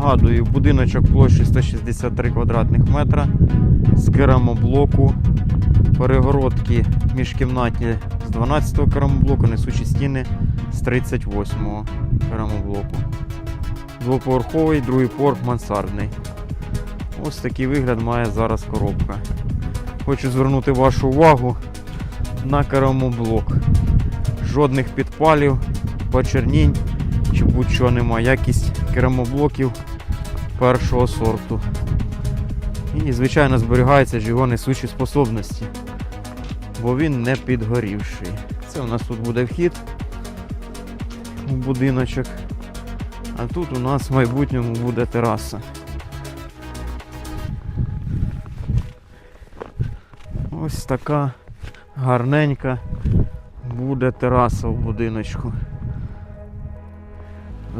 Нагадую, будиночок площі 163 квадратних метра з керамоблоку. Перегородки міжкімнатні з 12-го керамоблоку, несучі стіни з 38-го керамоблоку. Двоповерховий, другий поверх мансардний. Ось такий вигляд має зараз коробка. Хочу звернути вашу увагу на керамоблок. Жодних підпалів, почернінь чи будь-що немає. Якість керамоблоків першого сорту. І, звичайно, зберігаються ж його несучі способності, бо він не підгорівший. Це у нас тут буде вхід у будиночок. А тут у нас в майбутньому буде тераса. Ось така гарненька буде тераса в будиночку.